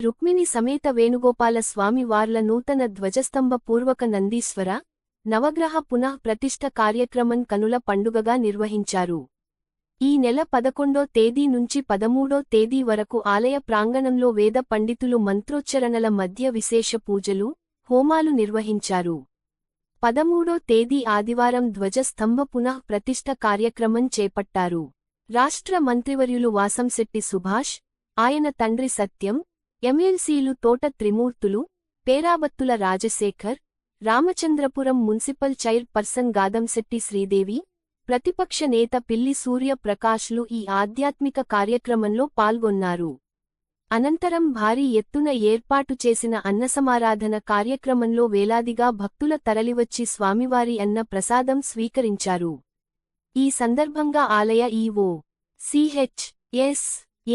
రుక్మిణి సమేత వేణుగోపాల స్వామి వార్ల నూతన ధ్వజస్తంభ పూర్వక నందీశ్వర నవగ్రహ పునః ప్రతిష్ఠ కార్యక్రమం కనుల పండుగగా నిర్వహించారు. ఈ నెల పదకొండో తేదీ నుంచి పదమూడో తేదీ వరకు ఆలయ ప్రాంగణంలో వేద పండితులు మంత్రోచ్చరణల మధ్య విశేష పూజలు హోమాలు నిర్వహించారు. పదమూడో తేదీ ఆదివారం ధ్వజస్తంభ పునః ప్రతిష్ఠ కార్యక్రమం చేపట్టారు. రాష్ట్ర మంత్రివర్యులు వాసంశెట్టి సుభాష్ ఆయన తండ్రి సత్యం ఎమ్మెల్సీలు Thota Trimurthulu Perabathula Rajasekhar Ramachandrapuram municipal chairperson Gadamsetti Sridevi ప్రతిపక్ష నేత పిల్లి సూర్య ప్రకాష్లు ఈ ఆధ్యాత్మిక కార్యక్రమంలో పాల్గొన్నారు. అనంతరం భారీ ఎత్తున ఏర్పాటు చేసిన అన్నసమారాధన కార్యక్రమంలో వేలాదిగా భక్తుల తరలివచ్చి స్వామివారి అన్న ప్రసాదం స్వీకరించారు. ఈ సందర్భంగా ఆలయ EO CH S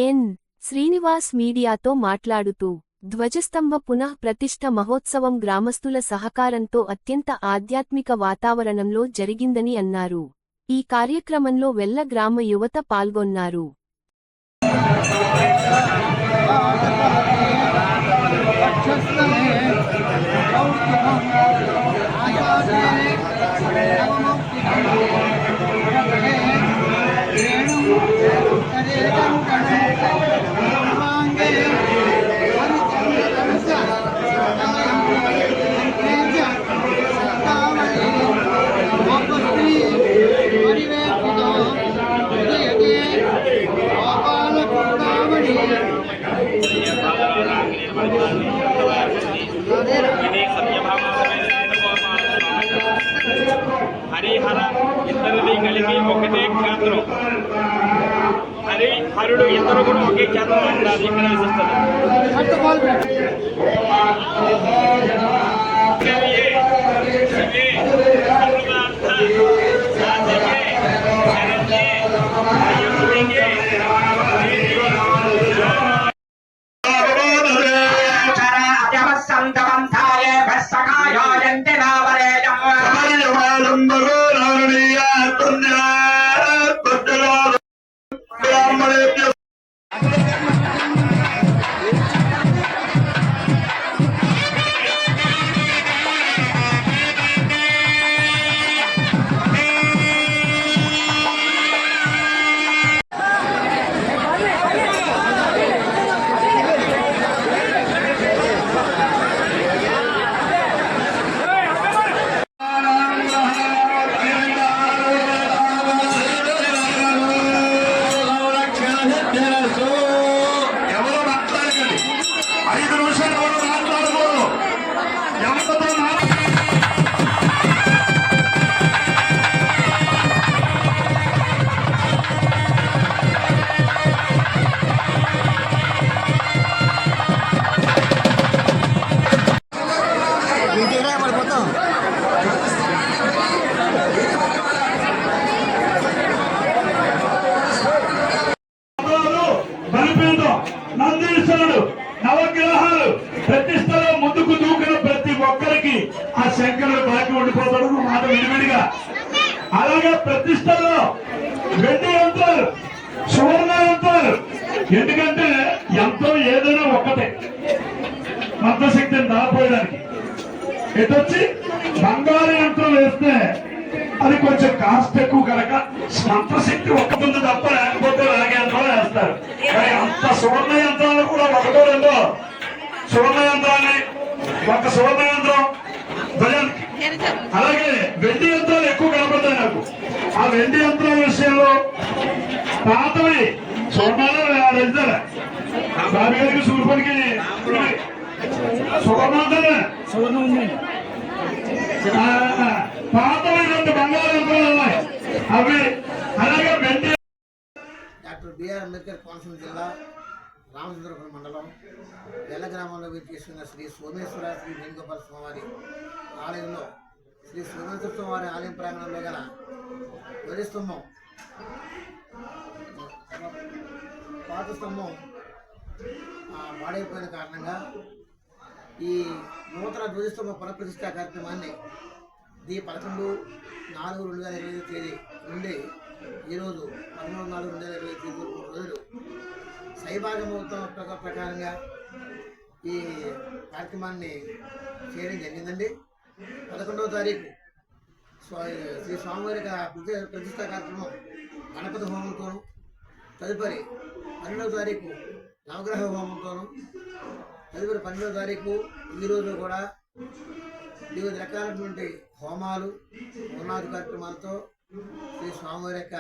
N Srinivas మీడియాతో మాట్లాడుతూ ధ్వజస్తంభ పునః ప్రతిష్ఠ మహోత్సవం గ్రామస్తుల సహకారంతో అత్యంత ఆధ్యాత్మిక వాతావరణంలో జరిగిందని అన్నారు. ఈ కార్యక్రమంలో వెల్ల గ్రామ యువత పాల్గొన్నారు. హరిహర ఇద్దరిది కలిపి ఒకటే క్షేత్రం. హరి హరుడు ఇద్దరు కూడా ఒకే క్షేత్రం అంటారు ఇక్కడ విశిష్టత தந்தையார் శంకరుడు బాకి ఉండిపోతాడు మాట విడివిడిగా అలాగే ప్రతిష్టలో వెండి అంటారు సువర్ణ అంటారు ఎందుకంటే యంత్రం ఏదైనా ఒక్కటే. మంత్రశక్తిని దాపోయడానికి. ఎటొచ్చి? బంగారు యంత్రం వేస్తే అది కొంచెం కాస్ట్ ఎక్కువ కనుక మంత్రశక్తి ఒక్క తప్ప లేకపోతే రాగే యంత్రాలు వేస్తారు. కానీ అంత సువర్ణ యంత్రాలు కూడా ఒకటో రెండో. సువర్ణ యంత్రాన్ని ఒక సువర్ణ యంత్రం అలాగే వెండి యంత్రాలు ఎక్కువ కనపడతాయి నాకు. ఆ వెండి యంత్రాల విషయంలో పాతవి స్వర్ణాలు వెళ్తారా బాబు గారికి సూర్పడికి పాతవి రెండు బంగారు యంత్రాలు ఉన్నాయి. అవి అలాగే వెండి డాక్టర్ బిఆర్ అంబేద్కర్ కోనసీమ జిల్లా రామచంద్రపురం మండలం వెల్ల గ్రామంలో చేస్తున్న శ్రీ సోమేశ్వర శ్రీ వేణుగోపాల స్వామివారి ఆలయంలో శ్రీ సోమేశ్వర వారి ఆలయం ప్రాంగణంలో గల ధ్వజస్తంభం పాత స్తంభం వాడైపోయిన పాడైపోయిన కారణంగా ఈ నూతన ధ్వజస్తంభ పునఃప్రతిష్ఠా కార్యక్రమాన్ని దీ పదకొండు నాలుగు రెండు వేల ఇరవై తేదీ నుండి ఈరోజు పదమూడు నాలుగు రెండు వేల ఇరవై తేదీ మూడు రోజులు సైభాగ ముహూర్తం ప్రక- ప్రకారంగా ఈ కార్యక్రమాన్ని చేయడం జరిగిందండి. పదకొండవ తారీఖు. స్వా- శ్రీ స్వామివారి ప్రతి- ప్రతిష్టా కార్యక్రమం గణపతి హోమంతోను తదుపరి పన్నెండవ తారీఖు నవగ్రహ హోమంతోను తదుపరి పన్నెండవ తారీఖు ఈరోజు కూడా వివిధ రకాలైనటువంటి హోమాలు పూర్ణాది కార్యక్రమాలతో శ్రీ స్వామివారి యొక్క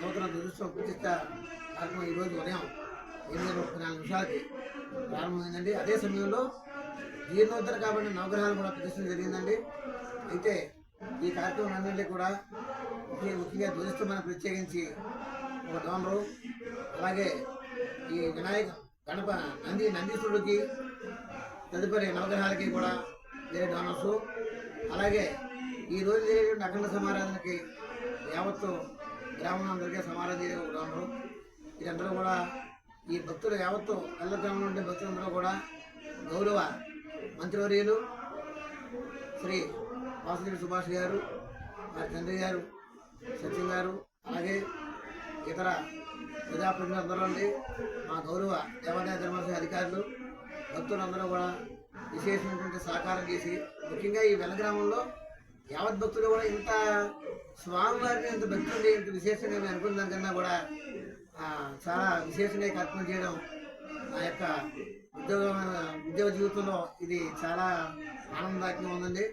నూతన దురుత్సవ ప్రతిష్ట కార్యక్రమం ఈరోజు ఉదయం ఎనిమిది ముప్పై నాలుగు నిమిషాలకి ప్రారంభమైందండి. అదే సమయంలో జీర్ణోద్ధర కాబట్టి నవగ్రహాలు కూడా ప్రదర్శన జరిగిందండి. అయితే ఈ కార్యక్రమం అన్నింటినీ కూడా ముఖ్య- ముఖ్యంగా ధ్వజస్తంభాన్ని ప్రత్యేకించి ఒక డోనరు అలాగే ఈ వినాయక గణప నంది నందీశ్వరుడికి తదుపరి నవగ్రహాలకి కూడా వేరే డోనర్స్ అలాగే ఈ రోజు జరిగేటువంటి అఖండ సమారాధనకి యావత్తు గ్రామం అందరికీ సమారాధన చేసే ఒక డోనరు వీరందరూ కూడా ఈ భక్తులు యావత్తు కళ్ళ గ్రామంలో ఉండే భక్తులందరూ కూడా గౌరవ మంత్రివర్యులు శ్రీ వాసుదేవి సుభాష్ గారు వారి తండ్రి గారు సచిన్ గారు అలాగే ఇతర ప్రజాప్రతినిధులందరూ ఉండి మా గౌరవ దేవాదాయ ధర్మశాల అధికారులు భక్తులందరూ కూడా విశేషమైనటువంటి సహకారం చేసి ముఖ్యంగా ఈ వెలగ్రామంలో యావత్ భక్తులు కూడా ఇంత స్వామివారిని ఇంత భక్తులు ఇంత విశేషంగా మేము అనుకున్న దానికన్నా కూడా చాలా విశేషంగా కల్పన చేయడం ఆ యొక్క ఉద్యోగ ఉద్యోగ జీవితంలో ఇది చాలా ఆనందదాయకంగా ఉందండి.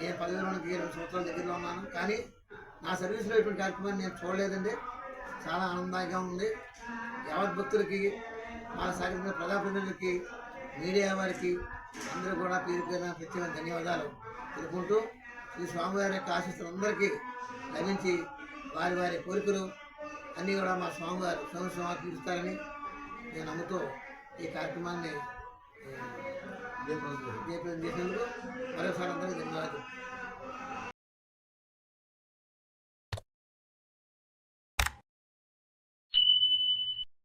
నేను పదవిలోనికి ఇరవై సంవత్సరాల దగ్గరలో ఉన్నాను. కానీ నా సర్వీస్లో ఇటువంటి కార్యక్రమాన్ని నేను చూడలేదండి. చాలా ఆనందంగా ఉంది. యావత్ భక్తులకి మా సహకరించిన ప్రజాప్రతినిధులకి మీడియా వారికి అందరూ కూడా పేరు పేరున ప్రత్యేక ధన్యవాదాలు తెలుపుకుంటూ ఈ స్వామివారి యొక్క ఆశీస్సులు అందరికీ లభించి వారి వారి కోరికలు అన్నీ కూడా మా స్వామివారు స్వామి స్వామి తీరుస్తారని నేను నమ్ముతూ ఈ కార్యక్రమాన్ని ఏ, జయప్రదం చేసినందుకు మరోసారి అందరికీ ధన్యవాదాలు